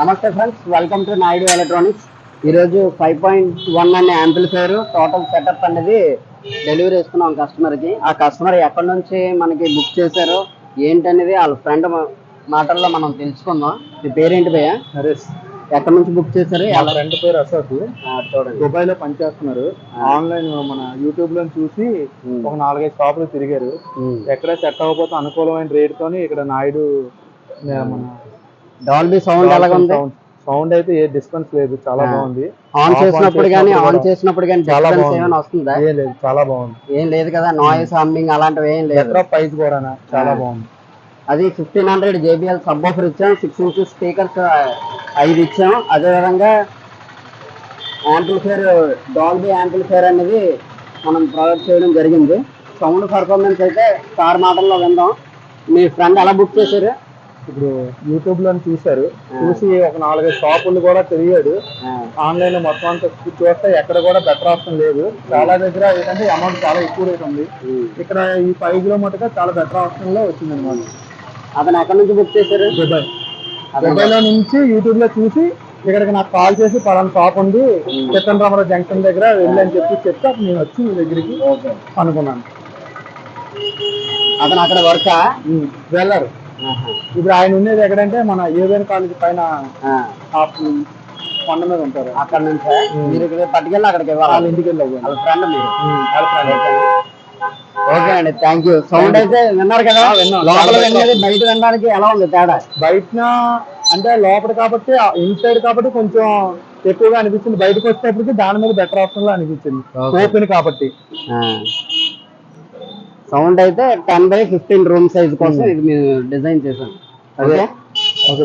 నమస్తే friends welcome to Naidu electronics. ఈరోజు five point one అనే యాంప్లిఫైర్ టోటల్ సెటప్ అనేది డెలివరీ ఇస్తున్నాం కస్టమర్కి. ఆ కస్టమర్ ఎక్కడి నుంచి మనకి బుక్ చేశారో ఏంటనేది వాళ్ళ ఫ్రెండ్ మాటల్లో మనం తెలుసుకుందాం. మీ పేరేంటి భయ్య? నరేష్. ఎక్కడి నుంచి బుక్ చేశారు? వాళ్ళ ఫ్రెండ్ పేరు అశోక్. చూడండి. దుబాయ్లో పనిచేస్తున్నారు ఆన్లైన్ మన యూట్యూబ్లో చూసి. ఒక నాలుగైదు షాపులు తిరిగారు. ఎక్కడ సెట్ అవ్వకపోతే అనుకూలమైన రేట్ తోని ఇక్కడ నాయుడు మన డాల్బీ సౌండ్ ఎలాగుంది? సౌండ్. సౌండ్ అయితే ఏ డిస్టెన్స్ లేదు చాలా. బాగుంది. ఆన్ చేసినప్పుడు కానీ ఆన్ చేసినప్పుడు కానీ చాలా. ఏమైనా వస్తుందా? ఏం లేదు చాలా బాగుంది. ఏం లేదు కదా నాయిస్ హమ్మింగ్ అలాంటివి ఏం లేదు. ప్రైస్ కూడా చాలా. బాగుంది. అది fifteen hundred J B L sub woofer ఇచ్చాం సిక్స్ ఇంచెస్ స్పీకర్స్ ఐదు ఇచ్చాం. అదేవిధంగా యాంప్లిఫైర్ డాల్బీ యాంప్లిఫైర్ అనేది మనం ప్రొవైడ్ చేయడం జరిగింది. సౌండ్ పర్ఫార్మెన్స్ అయితే స్టార్ మాటల్లో విందాం. మీ ఫ్రెండ్ ఎలా బుక్ చేశారు? ఇప్పుడు యూట్యూబ్లో చూశారు. చూసి ఒక నాలుగైదు షాపులు కూడా తిరిగాడు. ఆన్లైన్లో మొత్తం అంతా చూస్తే ఎక్కడ కూడా బెటర్ ఆప్షన్ లేదు. చాలా దగ్గర ఏంటంటే అమౌంట్ చాలా ఎక్కువ రేట్ ఉంది. ఇక్కడ ఈ ఫైవ్ కిలో మటుగా చాలా బెటర్ ఆప్షన్లో వచ్చింది అనమాట అతను ఎక్కడి నుంచి బుక్ చేశారు? దుబాయ్ దుబాయ్లో నుంచి యూట్యూబ్లో చూసి ఇక్కడికి నాకు కాల్ చేసి పలానా షాప్ ఉంది. చిత్తన్ రామారావు జంక్షన్ దగ్గర వెళ్ళి అని చెప్పి చెప్తే అప్పుడు నేను వచ్చి మీ దగ్గరికి అనుకున్నాను. అతను అక్కడ వర్కా వెళ్ళారు. ఇప్పుడు ఆయన ఉండేది ఎక్కడంటే మన ఏవిఎన్ కాలేజ్ పైన కొండ మీద ఉంటారు. అక్కడ నుంచి? మీరు ఇక్కడ పట్టుకెళ్ళి అక్కడికి వాళ్ళ ఇంటికి వెళ్ళి. ఫ్రెండ్ మీరు? వాళ్ళ. ఓకే అండి థ్యాంక్ యూ సౌండ్ అయితే విన్నారు కదా. లోపల బయట వినడానికి ఎలా ఉంది తేడా? బయట అంటే లోపల కాబట్టి ఇన్సైడ్ కాబట్టి కొంచెం ఎక్కువగా అనిపించింది బయటకు వచ్చేటప్పటికి దాని మీద బెటర్ ఆప్షన్లో అనిపించింది. ఓపెన్ కాబట్టి. సౌండ్ అయితే ten by fifteen room size కోసం ఇది మేము డిజైన్ చేసాం అదే. Okay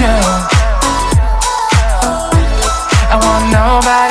you. I want nobody